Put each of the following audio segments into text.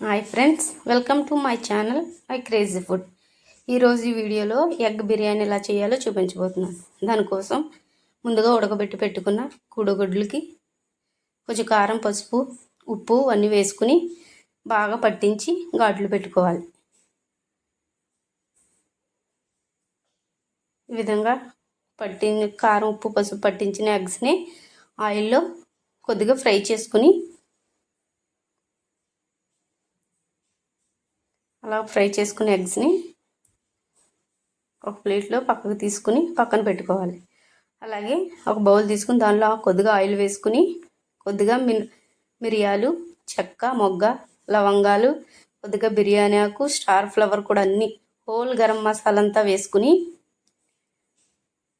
Hi friends welcome to my channel my crazy food. ఈరోజు ఈ వీడియోలో ఎగ్ బిర్యానీ ఎలా చేయాలో చూపించబోతున్నాను. దానికోసం ముందుగా ఉడకబెట్టి పెట్టుకున్న కూడగుడ్లకి కొంచెం కారం పసుపు ఉప్పు అన్నీ వేసుకుని బాగా పట్టించి ఘాట్లు పెట్టుకోవాలి. ఈ విధంగా పట్టి కారం ఉప్పు పసుపు పట్టించిన ఎగ్స్ని ఆయిల్లో కొద్దిగా ఫ్రై చేసుకుని అలా ఫ్రై చేసుకున్న ఎగ్స్ని ఒక ప్లేట్లో పక్కకు తీసుకుని పక్కన పెట్టుకోవాలి. అలాగే ఒక బౌల్ తీసుకుని దానిలో కొద్దిగా ఆయిల్ వేసుకుని కొద్దిగా మిర్ మిరియాలు చెక్క మొగ్గ లవంగాలు కొద్దిగా బిర్యానీ ఆకు స్టార్ ఫ్లవర్ కూడా అన్నీ హోల్ గరం మసాలా అంతా వేసుకుని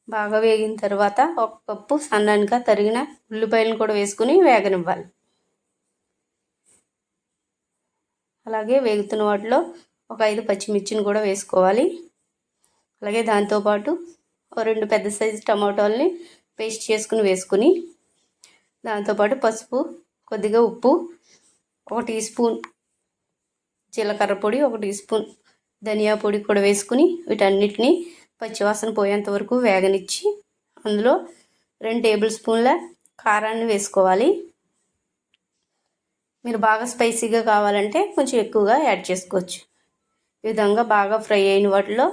బాగా వేగిన తర్వాత ఒక పప్పు సన్నానిగా తరిగిన ఉల్లిపాయలను కూడా వేసుకుని వేగనివ్వాలి. అలాగే వేగుతున్న వాటిలో ఒక ఐదు పచ్చిమిర్చిని కూడా వేసుకోవాలి. అలాగే దాంతోపాటు రెండు పెద్ద సైజు టమాటోల్ని పేస్ట్ చేసుకుని వేసుకుని దాంతోపాటు పసుపు కొద్దిగా ఉప్పు ఒక టీ స్పూన్ జీలకర్ర పొడి ఒక టీ స్పూన్ ధనియా పొడి కూడా వేసుకుని వీటన్నిటిని పచ్చివాసన పోయేంత వరకు వేగనిచ్చి అందులో రెండు టేబుల్ స్పూన్ల కారాన్ని వేసుకోవాలి. మీరు బాగా స్పైసీగా కావాలంటే కొంచెం ఎక్కువగా యాడ్ చేసుకోవచ్చు. విధంగా బాగా ఫ్రై అయిన వాటిలో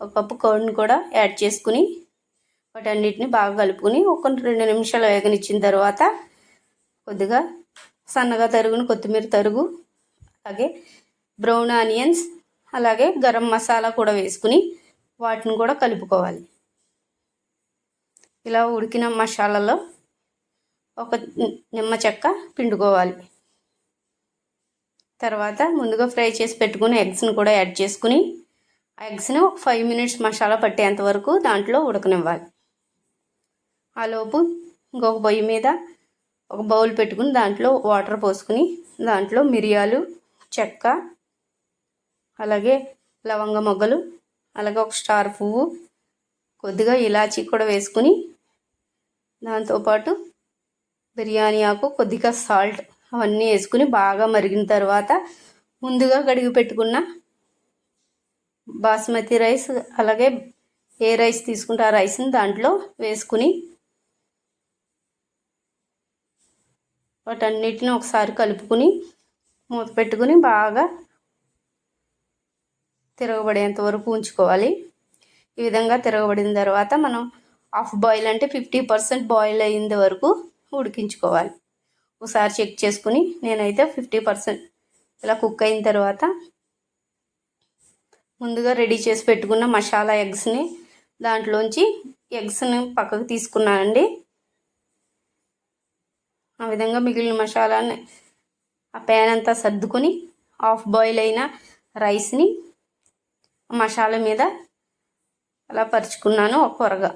ఒక కప్పు కర్న్ కూడా యాడ్ చేసుకుని వాటన్నిటిని బాగా కలుపుకొని ఒక రెండు నిమిషాలు వేగనిచ్చిన తర్వాత కొద్దిగా సన్నగా తరుగుని కొత్తిమీర తరుగు అలాగే బ్రౌన్ ఆనియన్స్ అలాగే గరం మసాలా కూడా వేసుకుని వాటిని కూడా కలుపుకోవాలి. ఇలా ఉడికిన మసాలాలో ఒక నిమ్మ చెక్క పిండుకోవాలి. తర్వాత ముందుగా ఫ్రై చేసి పెట్టుకుని ఎగ్స్ని కూడా యాడ్ చేసుకుని ఆ ఎగ్స్ని ఒక ఫైవ్ మినిట్స్ మసాలా పట్టేంత వరకు దాంట్లో ఉడకనివ్వాలి. ఆలోపు ఇంకొక పొయ్యి మీద ఒక బౌల్ పెట్టుకుని దాంట్లో వాటర్ పోసుకుని దాంట్లో మిరియాలు చెక్క అలాగే లవంగ మొగ్గలు అలాగే ఒక స్టార్ పువ్వు కొద్దిగా ఇలాచీ కూడా వేసుకుని దాంతోపాటు బిర్యానీ ఆకు కొద్దిగా సాల్ట్ అవన్నీ వేసుకుని బాగా మరిగిన తర్వాత ముందుగా కడిగి పెట్టుకున్న బాస్మతి రైస్ అలాగే ఏ రైస్ తీసుకుంటే ఆ రైస్ని దాంట్లో వేసుకుని వాటన్నిటిని ఒకసారి కలుపుకుని మూత పెట్టుకుని బాగా తిరగబడేంత వరకు ఉంచుకోవాలి. ఈ విధంగా తిరగబడిన తర్వాత మనం హాఫ్ బాయిల్ అంటే ఫిఫ్టీ పర్సెంట్ బాయిల్ అయ్యేంత వరకు ఉడికించుకోవాలి. ఒకసారి చెక్ చేసుకుని నేనైతే ఫిఫ్టీ పర్సెంట్ ఇలా కుక్ అయిన తర్వాత ముందుగా రెడీ చేసి పెట్టుకున్న మసాలా ఎగ్స్ని దాంట్లోంచి ఎగ్స్ని పక్కకు తీసుకున్నానండి. ఆ విధంగా మిగిలిన మసాలాని ఆ ప్యాన్ అంతా సర్దుకొని హాఫ్ బాయిల్ అయిన రైస్ని మసాలా మీద అలా పరుచుకున్నాను ఒక కొరగా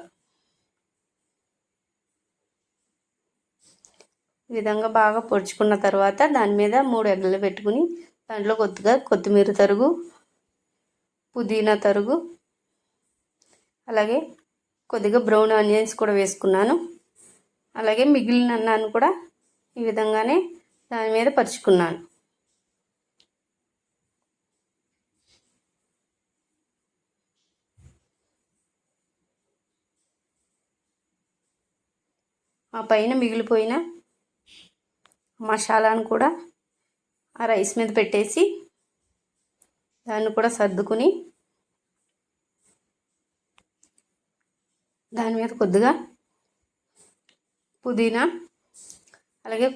ఈ విధంగా బాగా పొడుచుకున్న తర్వాత దాని మీద మూడు ఎగ్గలు పెట్టుకుని దాంట్లో కొద్దిగా కొత్తిమీర తరుగు పుదీనా తరుగు అలాగే కొద్దిగా బ్రౌన్ ఆనియన్స్ కూడా వేసుకున్నాను. అలాగే మిగిలిన అన్నాను కూడా ఈ విధంగానే దాని మీద పరుచుకున్నాను. ఆ పైన మిగిలిపోయిన మసాలాను కూడా ఆ రైస్ మీద పెట్టేసి దాన్ని కూడా సర్దుకుని దాని మీద కొద్దిగా పుదీనా అలాగే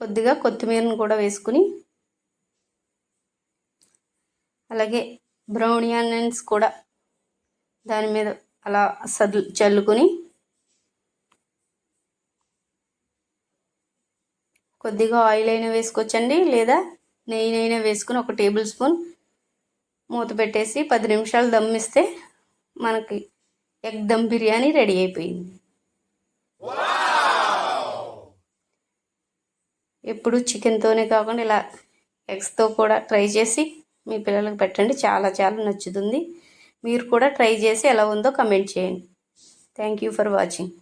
కొద్దిగా కొత్తిమీరను కూడా వేసుకుని అలాగే బ్రౌన్ ఆనియన్స్ కూడా దాని మీద అలా సర్దు చల్లుకొని కొద్దిగా ఆయిల్ అయినా వేసుకోవచ్చండి. లేదా నెయ్యినైనా వేసుకుని ఒక టేబుల్ స్పూన్ మూత పెట్టేసి పది నిమిషాలు దమ్మిస్తే మనకి ఎగ్ దమ్ బిర్యానీ రెడీ అయిపోయింది. ఎప్పుడు చికెన్తోనే కాకుండా ఇలా ఎగ్స్తో కూడా ట్రై చేసి మీ పిల్లలకు పెట్టండి. చాలా చాలా నచ్చుతుంది. మీరు కూడా ట్రై చేసి ఎలా ఉందో కమెంట్ చేయండి. Thank you for watching